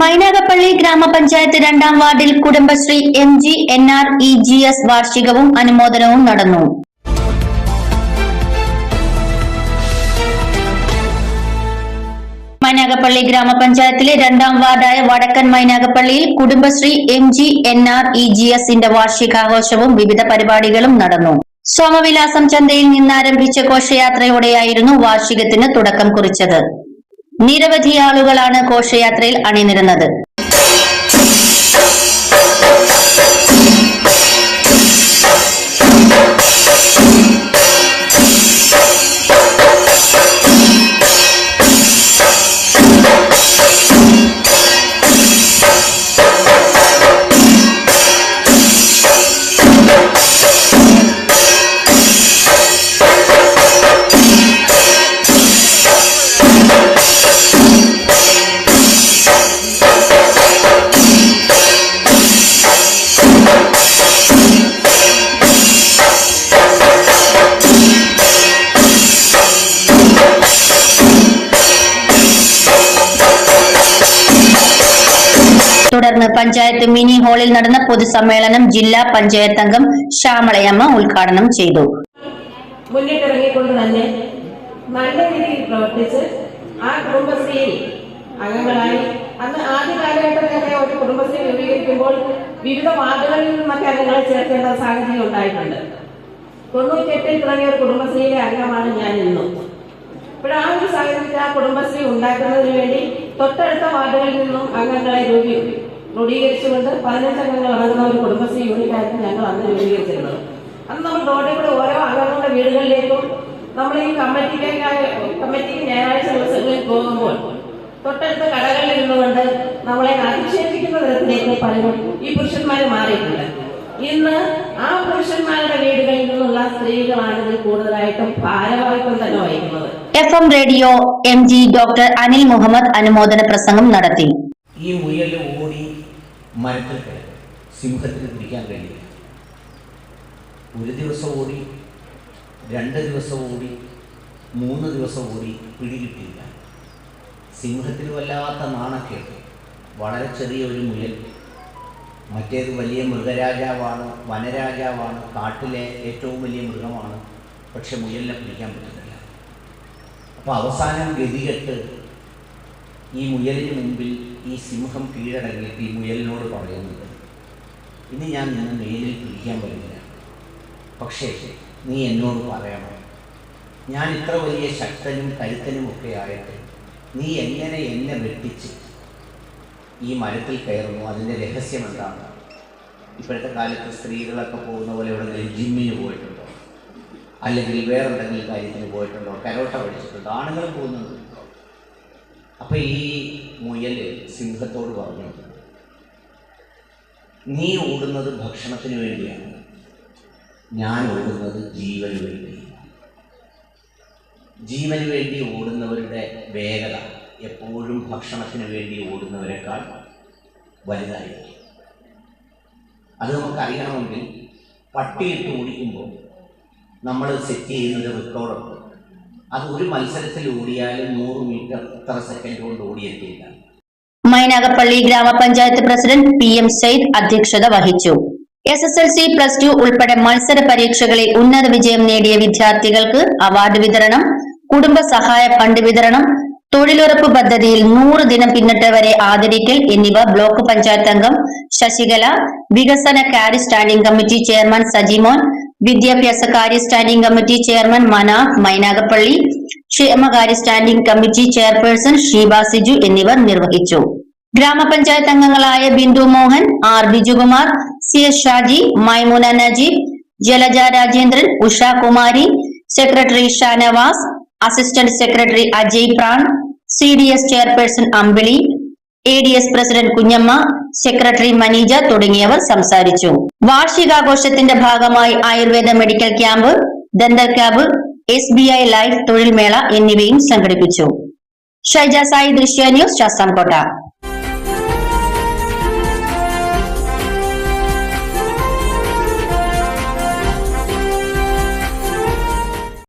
മൈനാഗപ്പള്ളി ഗ്രാമപഞ്ചായത്ത് രണ്ടാം വാർഡിൽ Kudumbashree M G N R E G S വാർഷികവും അനുമോദനവും നടന്നു. മൈനാഗപ്പള്ളി ഗ്രാമപഞ്ചായത്തിലെ രണ്ടാം വാർഡായ വടക്കൻ മൈനാഗപ്പള്ളിയിൽ Kudumbashree M G N R E G എസിന്റെ വാർഷികാഘോഷവും വിവിധ പരിപാടികളും നടന്നു. സോമവിലാസം ചന്തയിൽ നിന്നാരംഭിച്ച ഘോഷയാത്രയോടെയായിരുന്നു വാർഷികത്തിന് തുടക്കം കുറിച്ചത്. നിരവധി ആളുകളാണ് ഘോഷയാത്രയിൽ അണിനിരുന്നത്. പഞ്ചായത്ത് മിനി ഹാളിൽ നടന്ന പൊതുസമ്മേളനം ജില്ലാ പഞ്ചായത്ത് അംഗം ശ്യാമളയമ്മ ഉദ്ഘാടനം ചെയ്തു. തന്നെ നല്ല പ്രവർത്തിച്ച് ആ അന്ന് ആദ്യ കാലഘട്ടത്തിലൊക്കെ ഒരു കുടുംബശ്രീ രൂപീകരിക്കുമ്പോൾ വിവിധ വാർഡുകളിൽ നിന്നൊക്കെ അംഗങ്ങളെ ചേർക്കേണ്ട സാഹചര്യം ഉണ്ടായിട്ടുണ്ട്. തൊണ്ണൂറ്റെട്ടിൽ തുടങ്ങിയ ഒരു കുടുംബശ്രീയിലെ അംഗമാണ് ഞാൻ ഇന്നും. അപ്പോൾ ആ ഒരു സാഹചര്യത്തിൽ ആ കുടുംബശ്രീ ഉണ്ടാക്കുന്നതിന് വേണ്ടി തൊട്ടടുത്ത വാർഡുകളിൽ നിന്നും അംഗങ്ങളെ രൂപീ ക്രോഡീകരിച്ചുകൊണ്ട് പതിനഞ്ച് അംഗങ്ങൾ അടങ്ങുന്ന ഒരു കുടുംബശ്രീ യൂണിറ്റായിരുന്നു ഞങ്ങൾ അന്ന് രൂപീകരിച്ചിരുന്നത് അന്ന് നമ്മൾ റോഡിൽ കൂടെ ഓരോ അംഗങ്ങളുടെ വീടുകളിലേക്കും നമ്മൾ ഈ കമ്മിറ്റിക്കായി കമ്മിറ്റിക്ക് ഞായറാഴ്ച ദിവസങ്ങളിൽ പോകുമ്പോൾ തൊട്ടടുത്ത കടകളിൽ ഇരുന്നുകൊണ്ട് നമ്മളെ അധിക്ഷേപിക്കുന്ന തരത്തിലേക്ക് പലരും ഈ പുരുഷന്മാർ മാറിയിട്ടുണ്ട്. ഇന്ന് ആ പുരുഷന്മാരുടെ വീടുകളിൽ നിന്നുള്ള സ്ത്രീകളാണ് ഇതിൽ കൂടുതലായിട്ടും ഭാരവാഹിത്വം തന്നെ വഹിക്കുന്നത്. F M radio M G doctor Anil Muhammad അനുമോദന പ്രസംഗം നടത്തി. ഈ ഓടി മരത്തിൽ കിടക്കും സിംഹത്തിന് പിടിക്കാൻ കഴിയില്ല. ഒരു ദിവസം ഓടി രണ്ട് ദിവസം ഓടി മൂന്ന് ദിവസം ഓടി പിടികിട്ടില്ല സിംഹത്തിന് വല്ലാത്ത നാണക്കേട്ട് വളരെ ചെറിയ ഒരു മുയൽ. മറ്റേത് വലിയ മൃഗരാജാവാണ് വനരാജാവാണ് കാട്ടിലെ ഏറ്റവും വലിയ മൃഗമാണ്. പക്ഷെ മുയലിനെ പിടിക്കാൻ പറ്റുന്നില്ല. അപ്പോൾ അവസാനം ഗതികെട്ട് ഈ മുയലിന് മുൻപിൽ ഈ സിംഹം കീഴടങ്ങിയിട്ട് ഈ മുയലിനോട് പറയുന്നത് ഇനി ഞാൻ നിന്നെ മേലിൽ പിടിക്കാൻ പറ്റില്ല പക്ഷേ നീ എന്നോട് പറയണം. ഞാൻ ഇത്ര വലിയ ശക്തനും കരുത്തനും ഒക്കെ ആയിട്ട് നീ എങ്ങനെ എന്നെ വെട്ടിച്ച് ഈ മരത്തിൽ കയറുന്നു? അതിന്റെ രഹസ്യം എന്താണ്? ഇപ്പോഴത്തെ കാലത്ത് സ്ത്രീകളൊക്കെ പോകുന്ന പോലെ എവിടെയെങ്കിലും ജിമ്മിന് പോയിട്ടുണ്ടോ? അല്ലെങ്കിൽ വേറെന്തെങ്കിലും കാര്യത്തിന് പോയിട്ടുണ്ടോ? കരോട്ട പഠിച്ചിട്ടുണ്ടോ? ആണുങ്ങൾ പോകുന്നുണ്ട്? അപ്പൊ ഈ മുയൽ സിംഹത്തോട് പറഞ്ഞു നീ ഓടുന്നത് ഭക്ഷണത്തിന് വേണ്ടിയാണ്. ഞാൻ ഓടുന്നത് ജീവന് വേണ്ടി ജീവന് വേണ്ടി ഓടുന്നവരുടെ വേഗത എപ്പോഴും ഭക്ഷണത്തിന് വേണ്ടി ഓടുന്നവരെക്കാൾ വലുതായിരിക്കും. അത് നമുക്കറിയണമെങ്കിൽ പട്ടിയിട്ട് ഓടിക്കുമ്പോൾ നമ്മൾ സെറ്റ് ചെയ്യുന്നത് റെക്കോർഡുണ്ട് അത് ഒരു മത്സരത്തിൽ ഓടിയാലും നൂറ് മീറ്റർ ഇത്ര സെക്കൻഡ് കൊണ്ട് ഓടിയെത്തിയില്ല. മൈനാഗപ്പള്ളി ഗ്രാമപഞ്ചായത്ത് പ്രസിഡന്റ് പി എം സയ്യിദ് അധ്യക്ഷത വഹിച്ചു. S S L C plus two ഉൾപ്പെടെ മത്സര പരീക്ഷകളിൽ ഉന്നത വിജയം നേടിയ വിദ്യാർത്ഥികൾക്ക് അവാർഡ് വിതരണം കുടുംബ സഹായ ഫണ്ട് വിതരണം തൊഴിലുറപ്പ് പദ്ധതിയിൽ നൂറ് ദിനം പിന്നിട്ടവരെ ആദരിക്കൽ എന്നിവ ബ്ലോക്ക് പഞ്ചായത്ത് അംഗം ശശികല വികസന കാരി സ്റ്റാൻഡിംഗ് കമ്മിറ്റി ചെയർമാൻ സജിമോൻ വിദ്യാഭ്യാസ കാര്യ standing committee chairman Manaf Mynagappally ക്ഷേമകാര്യ standing committee chairperson Sheeba Siju എന്നിവർ നിർവഹിച്ചു. ഗ്രാമപഞ്ചായത്ത് അംഗങ്ങളായ Bindu Mohan R Bijukumar C S Shaji Maimuna Najeeb Jalaja Rajendran Usha Kumari secretary Shanavas assistant secretary Ajay Pran C D S chairperson Ambili A D S president Kunjamma secretary Maneeja തുടങ്ങിയവർ സംസാരിച്ചു. വാർഷികാഘോഷത്തിന്റെ ഭാഗമായി Ayurveda medical camp dental camp S B I life തൊഴിൽ മേള എന്നിവയും സംഘടിപ്പിച്ചു. ഷൈജ സായി ദൃശ്യ news Sasthamkotta.